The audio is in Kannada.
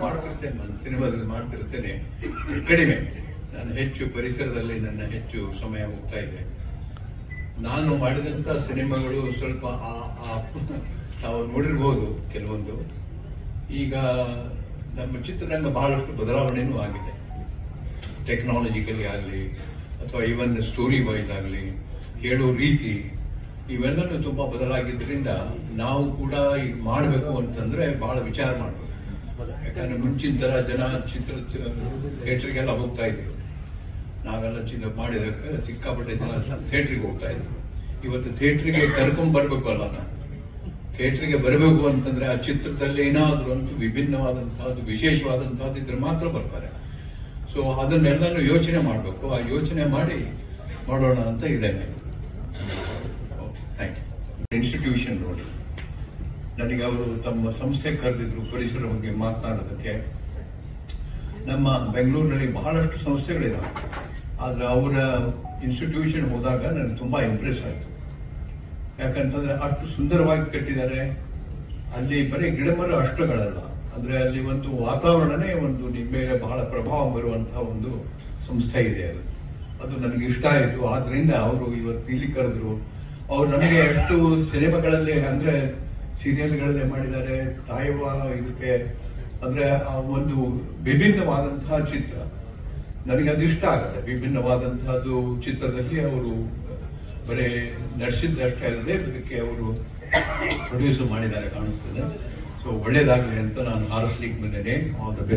ಮಾಡ್ತಿರ್ತೇನೆ, ನಾನು ಸಿನಿಮಾದಲ್ಲಿ ಮಾಡ್ತಿರ್ತೇನೆ. ಕಡಿಮೆ. ನಾನು ಹೆಚ್ಚು ಪರಿಸರದಲ್ಲಿ ನನ್ನ ಹೆಚ್ಚು ಸಮಯ ಹೋಗ್ತಾ ಇದೆ. ನಾನು ಮಾಡಿದಂಥ ಸಿನಿಮಾಗಳು ಸ್ವಲ್ಪ ಆ- ತಾವು ನೋಡಿರ್ಬೋದು ಕೆಲವೊಂದು. ಈಗ ನಮ್ಮ ಚಿತ್ರರಂಗ ಬಹಳಷ್ಟು ಬದಲಾವಣೆಯೂ ಆಗಿದೆ. ಟೆಕ್ನಾಲಜಿಕಲಿ ಆಗಲಿ, ಅಥವಾ ಇವನ್ ಸ್ಟೋರಿ ವೈಸ್ ಆಗಲಿ, ಹೇಳೋ ರೀತಿ ಇವೆಲ್ಲನೂ ತುಂಬ ಬದಲಾಗಿದ್ದರಿಂದ ನಾವು ಕೂಡ ಈಗ ಮಾಡಬೇಕು ಅಂತಂದ್ರೆ ಬಹಳ ವಿಚಾರ ಮಾಡಬೇಕು. ಯಾಕಂದ್ರೆ ಮುಂಚಿನ ಥರ ಜನ ಚಿತ್ರ ಥಿಯೇಟ್ರಿಗೆಲ್ಲ ಹೋಗ್ತಾ ಇದ್ರು. ನಾವೆಲ್ಲ ಚಿನ್ನ ಮಾಡಿದಕ್ಕೆ ಸಿಕ್ಕಾಪಟ್ಟೆ ಜನ ಥಿಯೇಟ್ರಿಗೆ ಹೋಗ್ತಾ ಇದ್ರು. ಇವತ್ತು ಥಿಯೇಟ್ರಿಗೆ ಕರ್ಕೊಂಡ್ ಬರಬೇಕು ಅಲ್ಲ ನಾವು. ಥಿಯೇಟ್ರಿಗೆ ಬರಬೇಕು ಅಂತಂದ್ರೆ ಆ ಚಿತ್ರದಲ್ಲಿ ಏನಾದರೂ ಒಂದು ವಿಭಿನ್ನವಾದಂತಹದ್ದು, ವಿಶೇಷವಾದಂತಹದ್ದು ಇದ್ರೆ ಮಾತ್ರ ಬರ್ತಾರೆ. ಸೊ ಅದನ್ನೆಲ್ಲನೂ ಯೋಚನೆ ಮಾಡಬೇಕು. ಆ ಯೋಚನೆ ಮಾಡಿ ಮಾಡೋಣ ಅಂತ ಇದ್ದೇನೆ. ಥ್ಯಾಂಕ್ ಯು ಇನ್ಸ್ಟಿಟ್ಯೂಷನ್ ನೋಡಿ ನನಗೆ ಅವರು ತಮ್ಮ ಸಂಸ್ಥೆ ಕರೆದಿದ್ರು ಪರಿಸರ ಬಗ್ಗೆ ಮಾತನಾಡೋದಕ್ಕೆ. ನಮ್ಮ ಬೆಂಗಳೂರಿನಲ್ಲಿ ಬಹಳಷ್ಟು ಸಂಸ್ಥೆಗಳಿದಾವೆ. ಆದರೆ ಅವರ ಇನ್ಸ್ಟಿಟ್ಯೂಷನ್ ಹೋದಾಗ ನನಗೆ ತುಂಬ ಇಂಪ್ರೆಸ್ ಆಯಿತು. ಯಾಕಂತಂದ್ರೆ ಅಷ್ಟು ಸುಂದರವಾಗಿ ಕಟ್ಟಿದ್ದಾರೆ. ಅಲ್ಲಿ ಬರೀ ಗಿಡಮರ ಅಷ್ಟುಗಳಲ್ಲ. ಅಂದ್ರೆ ಅಲ್ಲಿ ಒಂದು ವಾತಾವರಣನೇ ಒಂದು ನಿಮ್ಮ ಮೇಲೆ ಬಹಳ ಪ್ರಭಾವ ಬರುವಂತಹ ಒಂದು ಸಂಸ್ಥೆ ಇದೆ ಅದು. ಅದು ನನಗೆ ಇಷ್ಟ ಆಯಿತು. ಆದ್ದರಿಂದ ಅವರು ಇವತ್ತು ಇಲ್ಲಿ ಕರೆದ್ರು. ಅವ್ರು ನನಗೆ ಎಷ್ಟು ಸಿನಿಮಾಗಳಲ್ಲಿ, ಅಂದ್ರೆ ಸೀರಿಯಲ್ಗಳಲ್ಲೇ ಮಾಡಿದ್ದಾರೆ ತಾಯುವ ಇದಕ್ಕೆ, ಅಂದ್ರೆ ಒಂದು ವಿಭಿನ್ನವಾದಂತಹ ಚಿತ್ರ. ನನಗೆ ಅದು ಇಷ್ಟ ಆಗುತ್ತೆ ವಿಭಿನ್ನವಾದಂತಹದ್ದು ಚಿತ್ರದಲ್ಲಿ ಅವರು ಬರೀ ನಡೆಸಿದ್ದಷ್ಟೇ ಅಲ್ಲದೆ, ಇದಕ್ಕೆ ಅವರು ಪ್ರೊಡ್ಯೂಸ್ ಮಾಡಿದ್ದಾರೆ, ಕಾಣಿಸ್ತದೆ. ಸೊ ಒಳ್ಳೇದಾಗಲಿ ಅಂತ ನಾನು ಹಾರಿಸ್ಲಿಕ್ಕೆ ಬಂದೇನೆ ಆಲ್ ದ ಬೆಸ್ಟ್